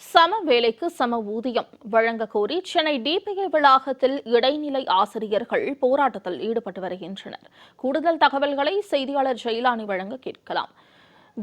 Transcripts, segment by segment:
சம வேலைக்கு சம ஊதியம் வழங்க கோரி சென்னை டிபிஐ வளாகத்தில் இடைநிலை ஆசிரியர்கள் போராட்டத்தில் ஈடுபட்டு வருகின்றனர். கூடுதல் தகவல்களை செய்தியாளர் ஜெயிலானி வழங்க கேட்கலாம்.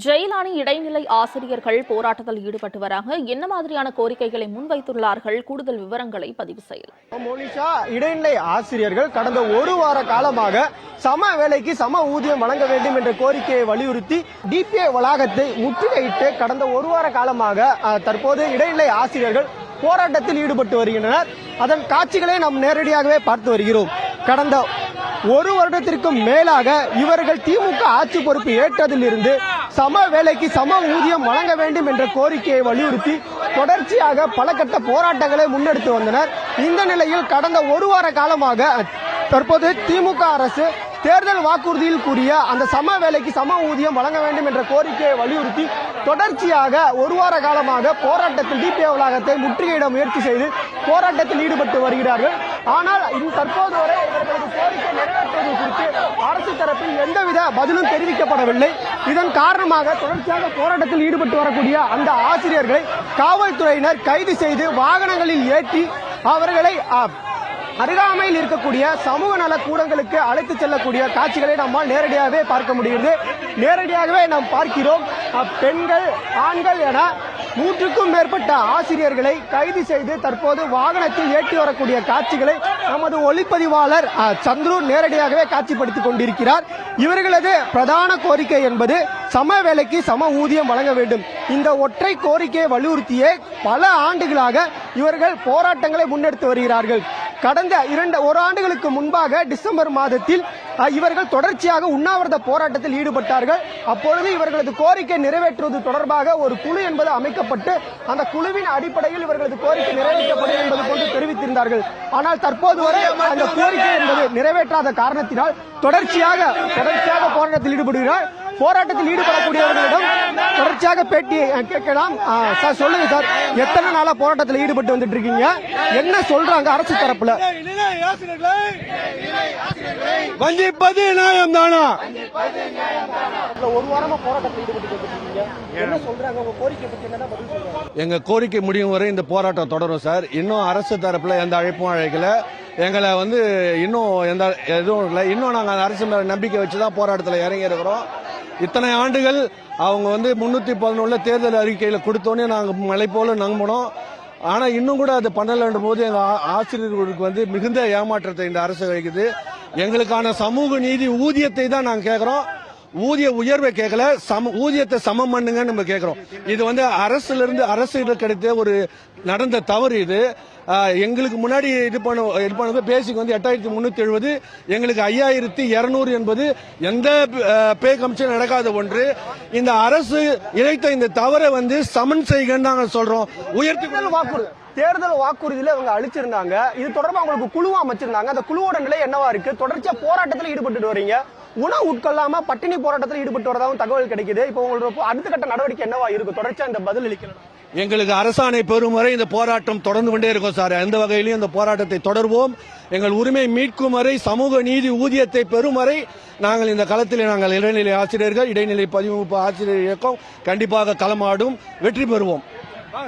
ஜெயிலானி இடைநிலை ஆசிரியர்கள் போராட்டத்தில் ஈடுபட்டு வராங்க. என்ன மாதிரியான கோரிக்கைகளை முன்வைத்துள்ளார்கள்? கூடுதல் விவரங்களை பதிவு செய்யலாம். மோனிஷா இடைநிலை ஆசிரியர்கள் கடந்த ஒரு வார காலமாக சம வேலைக்கு சம ஊதியம் வழங்க வேண்டும் என்ற கோரிக்கையை வலியுறுத்தி டிபிஐ வளாகத்தை முற்றுகையிட்டு கடந்த ஒரு வார காலமாக தற்போது இடைநிலை ஆசிரியர்கள் போராட்டத்தில் ஈடுபட்டு வருகின்றனர். அதன் காட்சிகளை நாம் நேரடியாகவே பார்த்து வருகிறோம். கடந்த ஒரு வருடத்திற்கும் மேலாக இவர்கள் திமுக ஆட்சி பொறுப்பு ஏற்றதிலிருந்து சம வேலைக்கு சம ஊதியம் வழங்க வேண்டும் என்ற கோரிக்கையை வலியுறுத்தி தொடர்ச்சியாக பல கட்ட போராட்டங்களை முன்னெடுத்து வந்தனர். இந்த நிலையில் கடந்த ஒரு வார காலமாக தற்போது திமுக அரசு தேர்தல் வாக்குறுதியில் கூறிய அந்த சம வேலைக்கு சம ஊதியம் வழங்க வேண்டும் என்ற கோரிக்கையை வலியுறுத்தி தொடர்ச்சியாக ஒரு வார காலமாக போராட்டத்தில் டிபிஏ வளாகத்தை முற்றுகையிட முயற்சி செய்து போராட்டத்தில் ஈடுபட்டு வருகிறார்கள். ஆனால் இந்த தற்போது வரை இவர்களது கோரிக்கை நிறைவேற்றுவது குறித்து அரசு தரப்பில் எந்தவித பதிலும் தெரிவிக்கப்படவில்லை. இதன் காரணமாக தொடர்ச்சியாக போராட்டத்தில் ஈடுபட்டு வரக்கூடிய அந்த ஆசிரியர்களை காவல்துறையினர் கைது செய்து வாகனங்களில் ஏற்றி அவர்களை அருகாமையில் இருக்கக்கூடிய சமூக நல கூடங்களுக்கு அழைத்து செல்லக்கூடிய காட்சிகளை நம்மால் நேரடியாகவே பார்க்க முடிகிறது. நேரடியாகவே நாம் பார்க்கிறோம் பெண்கள் ஆண்கள் என நூற்றுக்கும் மேற்பட்ட ஆசிரியர்களை கைது செய்து தற்போது வாகனத்தில் ஏற்றி வரக்கூடிய காட்சிகளை நமது ஒளிப்பதிவாளர் சந்துரு நேரடியாகவே காட்சிப்படுத்திக் கொண்டிருக்கிறார். இவர்களது பிரதான கோரிக்கை என்பது சம வேலைக்கு சம ஊதியம் வழங்க வேண்டும். இந்த ஒற்றை கோரிக்கையை வலியுறுத்தியே பல ஆண்டுகளாக இவர்கள் போராட்டங்களை முன்னெடுத்து வருகிறார்கள். கடந்த இரண்டு ஒரு ஆண்டுகளுக்கு முன்பாக டிசம்பர் மாதத்தில் இவர்கள் தொடர்ச்சியாக உண்ணாவிரத போராட்டத்தில் ஈடுபட்டார்கள். அப்பொழுது இவர்களது கோரிக்கை நிறைவேற்றுவது தொடர்பாக ஒரு குழு என்பது அமைக்கப்பட்டு அந்த குழுவின் அடிப்படையில் இவர்களது கோரிக்கை நிறைவேற்றப்படும் என்பது போன்று தெரிவித்திருந்தார்கள். ஆனால் தற்போது வரை அந்த கோரிக்கை என்பது நிறைவேற்றாத காரணத்தினால் தொடர்ச்சியாக தொடர்ச்சியாக போராட்டத்தில் ஈடுபடுகிறார். போராட்டத்தில் ஈடுபடக்கூடியவர்களிடம் தொடர்ச்சியாக பேட்டி கேட்கலாம். சார் சொல்லுங்க சார் எத்தனை நாளா போராட்டத்தில் ஈடுபட்டு வந்துட்டு இருக்கீங்க என்ன சொல்றாங்க அரசு தரப்புல? வஞ்சிப்பது நியாயம் தானா ஒரு வாரமா போராட்டத்தில் ஈடுபட்டு என்ன சொல்றாங்க? உங்க கோரிக்கை பத்தி என்ன பதில் சொல்றாங்க எங்க கோரிக்கை முடியும் வரை இந்த போராட்டம் தொடரும் சார். இன்னும் அரசு தரப்புல எந்த அழைப்பும் அழைக்கல. எங்களை வந்து இன்னும் எந்த எதுவும் இல்லை. இன்னும் நாங்கள் அரசு மேல நம்பிக்கை வச்சு தான் போராட்டத்தில் இறங்கி இருக்கிறோம் இத்தனை ஆண்டுகள் அவங்க வந்து முன்னூற்றி பதினொன்றில் தேர்தல் அறிக்கையில் கொடுத்தோன்னே நாங்கள் மலை போல நம்பினோம் ஆனால் இன்னும் கூட அது பண்ணலன்ற போது எங்கள் ஆசிரியர்களுக்கு வந்து மிகுந்த ஏமாற்றத்தை இந்த அரசு வைக்குது எங்களுக்கான சமூக நீதி ஊதியத்தை தான் நாங்கள் கேட்குறோம் ஊதிய உயர்வை கேட்கல சம ஊதியத்தை சமம் பண்ணுங்கன்னு நம்ம கேட்கிறோம். இது வந்து அரசுல இருந்து அரசு கிடைத்த ஒரு நடந்த தவறு இது. எங்களுக்கு முன்னாடி இது பண்ண இது பண்ணது பேசிக் வந்து எட்டாயிரத்தி முன்னூத்தி எழுபது எங்களுக்கு ஐயாயிரத்தி இரநூறு என்பது எந்த பே கமிஷன் நடக்காத ஒன்று. இந்த அரசு இழைத்த இந்த தவறை வந்து சமன் செய்கன்னு நாங்கள் சொல்றோம். உயர்த்தி தேர்தல் வாக்குறுதி தேர்தல் வாக்குறுதியில அவங்க அழிச்சிருந்தாங்க. இது தொடர்பாக அவங்களுக்கு குழுவா அமைச்சிருந்தாங்க. அந்த குழுவோட நிலை என்னவா இருக்கு? தொடர்ச்சியா போராட்டத்தில் ஈடுபட்டு வரீங்க. உணவு உட்கொள்ளாம பட்டினி போராட்டத்தில் ஈடுபட்டு வரதாகவும் தகவல் கிடைக்குது. இப்போ உங்களோட அடுத்த கட்ட நடவடிக்கை என்னவா இருக்கும்? தொடர்ச்சியா இந்த பதில் அளிக்கணும். எங்களுக்கு அரசாணை பெறும் வரை இந்த போராட்டம் தொடர்ந்து கொண்டே இருக்கும் சார். எந்த வகையிலும் இந்த போராட்டத்தை தொடர்வோம். எங்கள் உரிமை மீட்கும் வரை சமூக நீதி ஊதியத்தை பெறும் வரை நாங்கள் இந்த களத்தில் நாங்கள் இடைநிலை ஆசிரியர்கள் இடைநிலை பதிவு ஆசிரியர் இயக்கம் கண்டிப்பாக களமாடும் வெற்றி பெறுவோம்.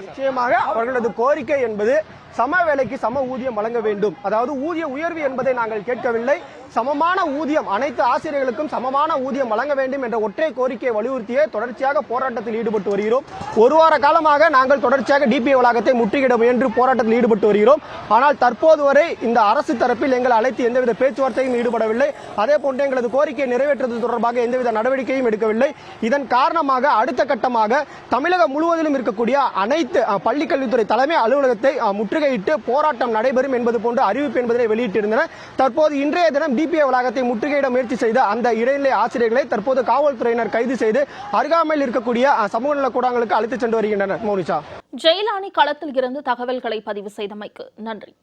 நிச்சயமாக அவர்களது கோரிக்கை என்பது சம வேலைக்கு சம ஊதியம் வழங்க வேண்டும். அதாவது ஊதிய உயர்வு என்பதை நாங்கள் கேட்கவில்லை. சமமான ஊதியம் அனைத்து ஆசிரியர்களுக்கும் சமமான ஊதியம் வழங்க வேண்டும் என்ற ஒற்றை கோரிக்கையை வலியுறுத்தியே தொடர்ச்சியாக போராட்டத்தில் ஈடுபட்டு வருகிறோம். ஒரு வார காலமாக நாங்கள் தொடர்ச்சியாக டிபிஐ வளாகத்தை முற்றுகிட முயன்று போராட்டத்தில் ஈடுபட்டு வருகிறோம். ஆனால் தற்போது வரை இந்த அரசு தரப்பில் எங்கள் அழைத்து எந்தவித பேச்சுவார்த்தையும் ஈடுபடவில்லை. அதே போன்று எங்களது கோரிக்கையை நிறைவேற்றுவது தொடர்பாக எந்தவித நடவடிக்கையும் எடுக்கவில்லை. இதன் காரணமாக அடுத்த கட்டமாக தமிழகம் முழுவதிலும் இருக்கக்கூடிய அனைத்து பள்ளிக்கல்வித்துறை தலைமை அலுவலகத்தை முற்றுகை முற்றுகையிட்டு போராட்டம் நடைபெறும் என்பது போன்ற அறிவிப்பு என்பதை வெளியிட்டிருந்தனர் தற்போது இன்றைய தினம் டிபிஏ வளாகத்தை முற்றுகையிட முயற்சி செய்த அந்த இடைநிலை ஆசிரியர்களை தற்போது காவல்துறையினர் கைது செய்து அருகாமையில் இருக்கக்கூடிய அஹ், சமூக நல கூடங்களுக்கு அழைத்து சென்று வருகின்றனர். மோனிஷா. ஜெயிலானி களத்தில் இருந்து தகவல்களை பதிவு செய்தமைக்கு நன்றி.